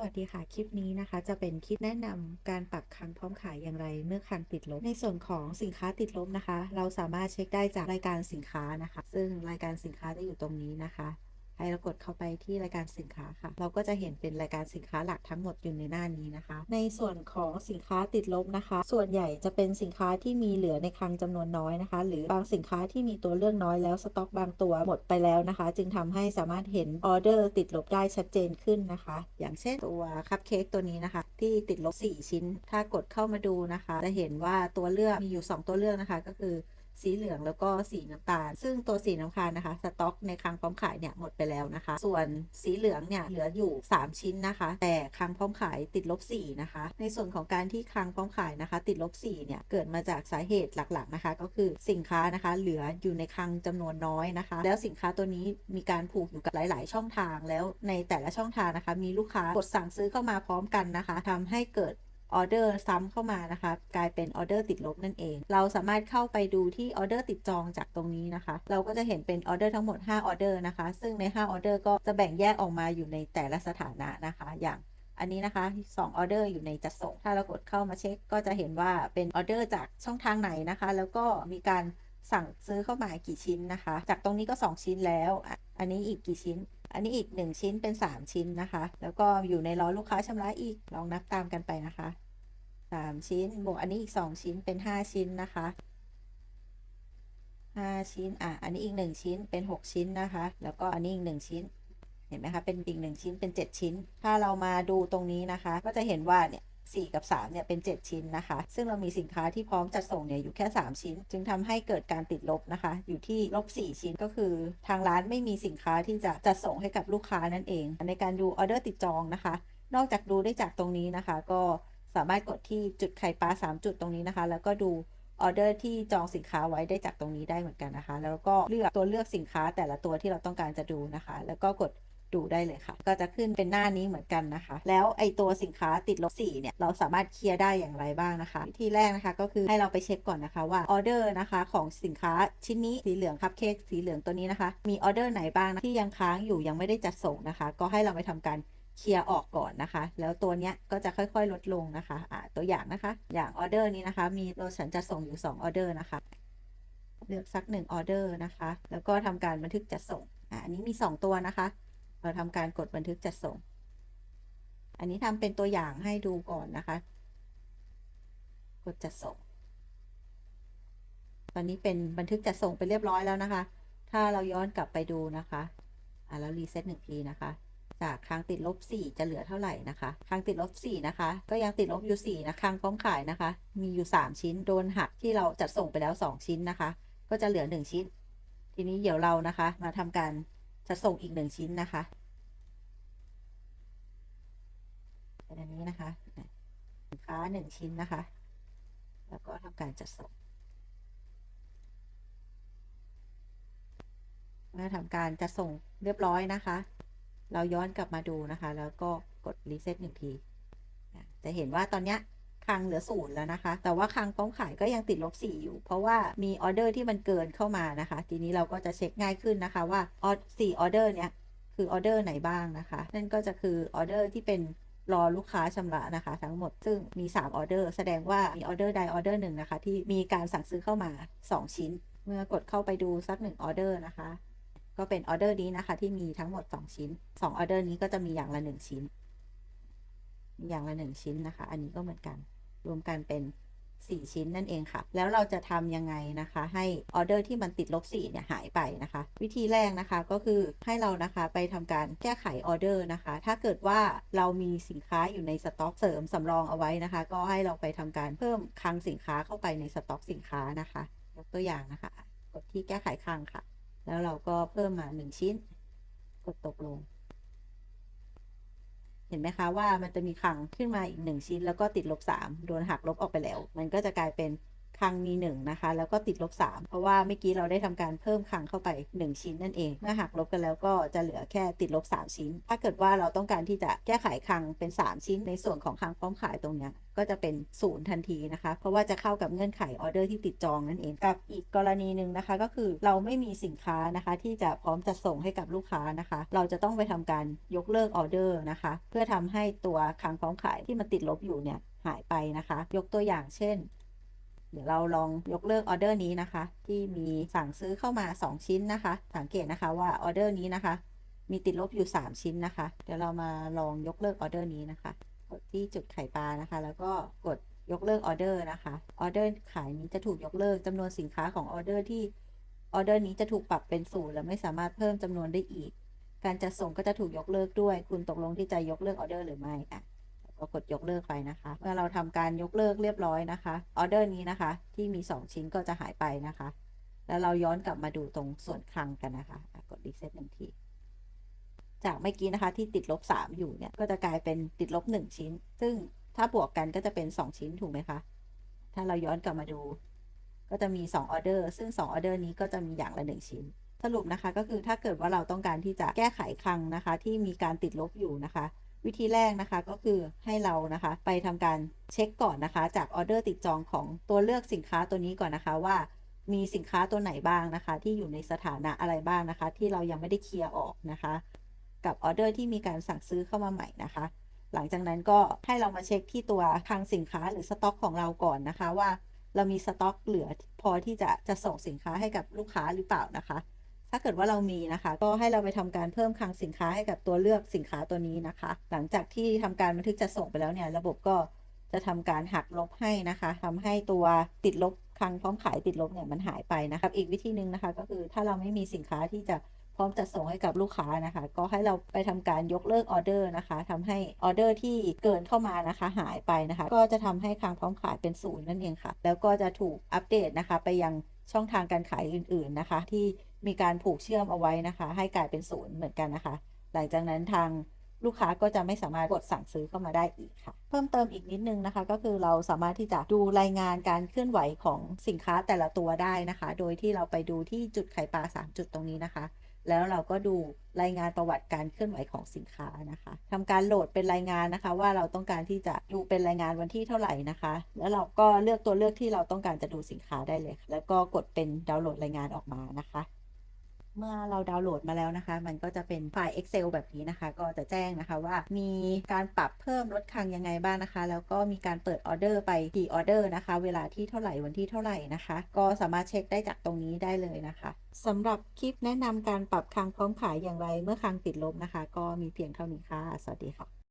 สวัสดีค่ะ คลิปนี้นะคะ จะเป็นคลิปแนะนำการปักคันพร้อมขายอย่างไรเมื่อคันติดลบ ในส่วนของสินค้าติดลบนะคะ เราสามารถเช็คได้จากรายการสินค้านะคะ ซึ่งรายการสินค้าจะอยู่ตรงนี้นะคะ ให้เรากดเข้าไปที่รายการสินค้าค่ะ เราก็จะเห็นเป็นรายการสินค้าหลักทั้งหมดอยู่ในหน้านี้นะคะ ในส่วนของสินค้าติดลบนะคะ ส่วนใหญ่จะเป็นสินค้าที่มีเหลือในคลังจำนวนน้อยนะคะ หรือบางสินค้าที่มีตัวเลือกน้อยแล้วสต็อกบางตัวหมดไปแล้วนะคะ จึงทำให้สามารถเห็นออเดอร์ติดลบได้ชัดเจนขึ้นนะคะ อย่างเช่นตัวคัพเค้กตัวนี้นะคะ ที่ติดลบ 4 ชิ้น ถ้ากดเข้ามาดูนะคะ จะเห็นว่าตัวเลือกมีอยู่ 2 ตัวเลือกนะคะ ก็คือ สีเหลืองแล้วก็สีน้ำตาล ซึ่งตัวสีน้ำตาลนะคะ สต็อกในคลังพร้อมขายเนี่ยหมดไปแล้วนะคะ ส่วนสีเหลืองเนี่ยเหลืออยู่ 3 ชิ้นนะคะ แต่คลังพร้อมขายติดลบ4นะคะ ในส่วนของการที่คลังพร้อมขายนะคะ ติดลบ4เนี่ยเกิดมาจากสาเหตุหลักๆนะคะ ก็คือสินค้านะคะ เหลืออยู่ในคลังจำนวนน้อยนะคะ แล้วสินค้าตัวนี้มีการผูกอยู่กับหลาย ๆ ช่องทางแล้วในแต่ละช่องทางนะคะ มีลูกค้ากดสั่งซื้อเข้ามาพร้อมกันนะคะทำให้เกิด ออเดอร์ซ้ำเข้ามานะคะ กลายเป็นออเดอร์ติดลบนั่นเอง เราสามารถเข้าไปดูที่ออเดอร์ติดจองจากตรงนี้นะคะ เราก็จะเห็นเป็นออเดอร์ทั้งหมด 5 ออเดอร์นะคะ ซึ่งใน 5 ออเดอร์ก็จะแบ่งแยกออกมาอยู่ในแต่ละสถานะนะคะ อย่างอันนี้นะคะ 2 ออเดอร์อยู่ในจัดส่ง ถ้าเรากดเข้ามาเช็ค ก็จะเห็นว่าเป็นออเดอร์จากช่องทางไหนนะคะ แล้วก็มีการสั่งซื้อเข้ามากี่ชิ้นนะคะ จากตรงนี้ก็ 2 ชิ้นแล้ว อันนี้อีกกี่ชิ้น อันนี้อีก 1 ชิ้นเป็น 3 ชิ้นนะคะ แล้วก็อยู่ในรอลูกค้าชำระอีกลองนับตามกันไปนะคะสามชิ้นบวกอันนี้อีกสองชิ้นเป็นห้าชิ้นนะคะห้าชิ้นอะอันนี้อีกหนึ่งชิ้นเป็นหกชิ้นนะคะ แล้วก็อันนี้อีกหนึ่งชิ้นเห็นไหมคะ เป็นอีกหนึ่งชิ้นเป็นเจ็ดชิ้น ถ้าเรามาดูตรงนี้นะคะ ก็จะเห็นว่าเนี่ย สี่กับสามเนี่ยเป็นเจ็ดชิ้นนะคะ ซึ่งเรามีสินค้าที่พร้อมจัดส่งเนี่ยอยู่แค่สามชิ้น จึงทำให้เกิดการติดลบนะคะ อยู่ที่ลบสี่ชิ้นก็คือ ทางร้านไม่มีสินค้าที่จะจัดส่งให้กับลูกค้านั่นเอง ในการดูออเดอร์ติดจองนะคะ นอกจากดูได้จากตรงนี้นะคะ ก็สามารถกดที่จุดไข่ปลา 3 จุดตรงนี้นะคะ แล้วก็ดูออเดอร์ที่จองสินค้าไว้ได้จากตรงนี้ได้เหมือนกันนะคะ แล้วก็เลือกตัวเลือกสินค้าแต่ละตัวที่เราต้องการจะดูนะคะ แล้วก็กด ดูได้เลยค่ะ ก็จะขึ้นเป็นหน้านี้เหมือนกันนะคะ แล้วไอตัวสินค้าติดลบ4เนี่ยเราสามารถเคลียร์ได้อย่างไรบ้างนะคะวิธีแรกนะคะก็คือให้เราไปเช็คก่อนนะคะว่าออเดอร์นะคะของสินค้าชิ้นนี้สีเหลืองคัพเค้กสีเหลืองตัวนี้นะคะ มีออเดอร์ไหนบ้างที่ยังค้างอยู่ยังไม่ได้จัดส่งนะคะ ก็ให้เราไปทำการเคลียร์ออกก่อนนะคะ แล้วตัวเนี้ยก็จะค่อยๆลดลงนะคะอ่าตัวอย่างนะคะ อย่างออเดอร์นี้นะคะ มีเราฉันจะส่งอยู่2ออเดอร์นะคะ เลือกสัก1ออเดอร์นะคะ แล้วก็ทำการบันทึกจัดส่งอ่าอันนี้มี 2 ตัวนะคะ เราทำการกดบันทึกจัดส่ง อันนี้ทำเป็นตัวอย่างให้ดูก่อนนะคะ กดจัดส่ง ตอนนี้เป็นบันทึกจัดส่งไปเรียบร้อยแล้วนะคะ ถ้าเราย้อนกลับไปดูนะคะอ่าแล้วรีเซ็ตหนึ่งทีนะคะ จากครั้งติดลบ4จะเหลือเท่าไหร่นะคะครั้งติดลบ4นะคะ ก็ยังติดลบอยู่4นะครั้งพร้อมขายนะคะ มีอยู่ 3 ชิ้นโดนหักที่เราจัดส่งไปแล้ว 2 ชิ้นนะคะ ก็จะเหลือ 1 ชิ้น ทีนี้เดี๋ยวเรานะคะมาทำการ จัดส่งอีก1ชิ้นนะคะเป็นอันนี้นะคะสินค้า1ชิ้นนะคะ แล้วก็ทำการจัดส่งเมื่อทำการจัดส่งเรียบร้อยนะคะ เราย้อนกลับมาดูนะคะ แล้วก็กดรีเซ็ตหนึ่งที จะเห็นว่าตอนเนี้ย คลังเหลือศูนย์แล้วนะคะ แต่ว่าคลังพร้อมขายก็ยังติดลบสี่อยู่ เพราะว่ามีออเดอร์ที่มันเกินเข้ามานะคะ ทีนี้เราก็จะเช็คง่ายขึ้นนะคะว่าออสี่ออเดอร์เนี้ยคือออเดอร์ไหนบ้างนะคะ นั่นก็จะคือออเดอร์ที่เป็นรอลูกค้าชำระนะคะ ทั้งหมดซึ่งมี 3 ออเดอร์ แสดงว่ามีออเดอร์ใดออเดอร์หนึ่งนะคะ ที่มีการสั่งซื้อเข้ามา 2 ชิ้น เมื่อกดเข้าไปดูสักหนึ่งออเดอร์นะคะ ก็เป็นออเดอร์นี้นะคะ ที่มีทั้งหมด 2 ชิ้น 2 ออเดอร์นี้ก็จะมีอย่างละ 1 ชิ้นมีอย่างละ 1 ชิ้นนะคะ อันนี้ก็เหมือนกัน รวมกันเป็น 4 ชิ้นนั่นเองค่ะ แล้วเราจะทำยังไงนะคะ ให้ออเดอร์ที่มันติดลบ4เนี่ยหายไปนะคะ วิธีแรกนะคะก็คือให้เรานะคะไปทำการแก้ไขออเดอร์นะคะ ถ้าเกิดว่าเรามีสินค้าอยู่ในสต็อกเสริมสำรองเอาไว้นะคะ ก็ให้เราไปทำการเพิ่มคลังสินค้าเข้าไปในสต็อกสินค้านะคะยกตัวอย่างนะคะ กดที่แก้ไขคลังค่ะ แล้วเราก็เพิ่มมา 1 ชิ้น กดตกลง เห็นไหมคะว่ามันจะมีคลังขึ้นมาอีก 1 ชิ้น แล้วก็ติดลบ3โดนหักลบออกไปแล้ว มันก็จะกลายเป็น คังมี 1 นะคะ แล้วก็ติดลบ 3 เพราะว่าเมื่อกี้เราได้ทำการเพิ่มคังเข้าไป 1 ชิ้นนั่นเอง เมื่อหักลบกันแล้วก็จะเหลือแค่ติดลบ 3 ชิ้น ถ้าเกิดว่าเราต้องการที่จะแก้ไขคังเป็น 3 ชิ้น ในส่วนของคังพร้อมขายตรงนี้ก็จะเป็นศูนย์ทันทีนะคะ เพราะว่าจะเข้ากับเงื่อนไขออเดอร์ที่ติดจองนั่นเอง กับอีกกรณีหนึ่งนะคะ ก็คือเราไม่มีสินค้านะคะ ที่จะพร้อมจะส่งให้กับลูกค้านะคะ เราจะต้องไปทำการยกเลิกออเดอร์นะคะ เพื่อทำให้ตัวคังพร้อมขายที่มันติดลบอยู่เนี่ยหายไปนะคะ ยกตัวอย่างเช่น เดี๋ยวเราลองยกเลิกออเดอร์นี้นะคะ ที่มีสั่งซื้อเข้ามา 2 ชิ้นนะคะ สังเกตนะคะว่าออเดอร์นี้นะคะ มีติดลบอยู่ 3 ชิ้นนะคะ เดี๋ยวเรามาลองยกเลิกออเดอร์นี้นะคะ กดที่จุดไข่ปลานะคะ แล้วก็กดยกเลิกออเดอร์นะคะออเดอร์ขายนี้จะถูกยกเลิกจำนวนสินค้าของออเดอร์ที่ออเดอร์นี้จะถูกปรับเป็นศูนย์และไม่สามารถเพิ่มจำนวนได้อีก การจัดส่งก็จะถูกยกเลิกด้วย คุณตกลงที่จะยกเลิกออเดอร์หรือไม่อะ ก็กดยกเลิกไปนะคะ เมื่อเราทำการยกเลิกเรียบร้อยนะคะ ออเดอร์นี้นะคะ ที่มี 2 ชิ้นก็จะหายไปนะคะ แล้วเราย้อนกลับมาดูตรงส่วนคลังกันนะคะะกดรีเซ็ตหนึ่งที จากเมื่อกี้นะคะที่ติดลบ 3 อยู่เนี่ย ก็จะกลายเป็นติดลบ 1 ชิ้น ซึ่งถ้าบวกกันก็จะเป็น 2 ชิ้นถูกไหมคะ ถ้าเราย้อนกลับมาดู ก็จะมี2ออเดอร์ ซึ่ง2ออเดอร์นี้ก็จะมีอย่างละ 1 ชิ้น สรุปนะคะ ก็คือถ้าเกิดว่าเราต้องการที่จะแก้ไขคลังนะคะ ที่มีการติดลบอยู่นะคะ วิธีแรกนะคะก็คือให้เรานะคะไปทำการเช็คก่อนนะคะ จากออเดอร์ติดจองของตัวเลือกสินค้าตัวนี้ก่อนนะคะว่ามีสินค้าตัวไหนบ้างนะคะ ที่อยู่ในสถานะอะไรบ้างนะคะ ที่เรายังไม่ได้เคลียร์ออกนะคะ กับออเดอร์ที่มีการสั่งซื้อเข้ามาใหม่นะคะ หลังจากนั้นก็ให้เรามาเช็คที่ตัวคลังสินค้าหรือสต็อกของเราก่อนนะคะว่า เรามีสต็อกเหลือพอที่จะจะส่งสินค้าให้กับลูกค้าหรือเปล่านะคะ ถ้าเกิดว่าเรามีนะคะ ก็ให้เราไปทำการเพิ่มคลังสินค้าให้กับตัวเลือกสินค้าตัวนี้นะคะ หลังจากที่ทำการบันทึกจะส่งไปแล้วเนี่ย ระบบก็จะทำการหักลบให้นะคะทำให้ตัวติดลบคลังพร้อมขายติดลบเนี่ยมันหายไปนะคะอีกวิธีหนึ่งนะคะ ก็คือถ้าเราไม่มีสินค้าที่จะพร้อมจัดส่งให้กับลูกค้านะคะ ก็ให้เราไปทำการยกเลิกออเดอร์นะคะทำให้ออเดอร์ที่เกินเข้ามานะคะ หายไปนะคะ ก็จะทำให้คลังพร้อมขายเป็นศูนย์นั่นเองค่ะ แล้วก็จะถูกอัปเดตนะคะ ไปยัง ช่องทางการขายอื่น ๆนะคะ ที่มีการผูกเชื่อมเอาไว้นะคะ ให้กลายเป็นศูนย์เหมือนกันนะคะ หลังจากนั้นทางลูกค้าก็จะไม่สามารถกดสั่งซื้อเข้ามาได้อีกค่ะ เพิ่มเติมอีกนิดนึงนะคะ ก็คือเราสามารถที่จะดูรายงานการเคลื่อนไหวของสินค้าแต่ละตัวได้นะคะ โดยที่เราไปดูที่จุดไข่ปลา3จุดตรงนี้นะคะ แล้วเราก็ดูรายงานประวัติการเคลื่อนไหวของสินค้านะคะทำการโหลดเป็นรายงานนะคะ ว่าเราต้องการที่จะดูเป็นรายงานวันที่เท่าไหร่นะคะ แล้วเราก็เลือกตัวเลือกที่เราต้องการจะดูสินค้าได้เลย แล้วก็กดเป็นดาวน์โหลดรายงานออกมานะคะ เมื่อเราดาวน์โหลดมาแล้วนะคะ มันก็จะเป็นไฟล์ Excel แบบนี้นะคะ ก็จะแจ้งนะคะว่ามีการปรับเพิ่มลดคลังยังไงบ้างนะคะ แล้วก็มีการเปิดออเดอร์ไปกี่ออเดอร์นะคะ เวลาที่เท่าไหร่วันที่เท่าไหร่นะคะ ก็สามารถเช็คได้จากตรงนี้ได้เลยนะคะสำหรับคลิปแนะนำการปรับคลังพร้อมขายอย่างไรเมื่อคลังติดลบนะคะ ก็มีเพียงเท่านี้ค่ะ สวัสดีค่ะ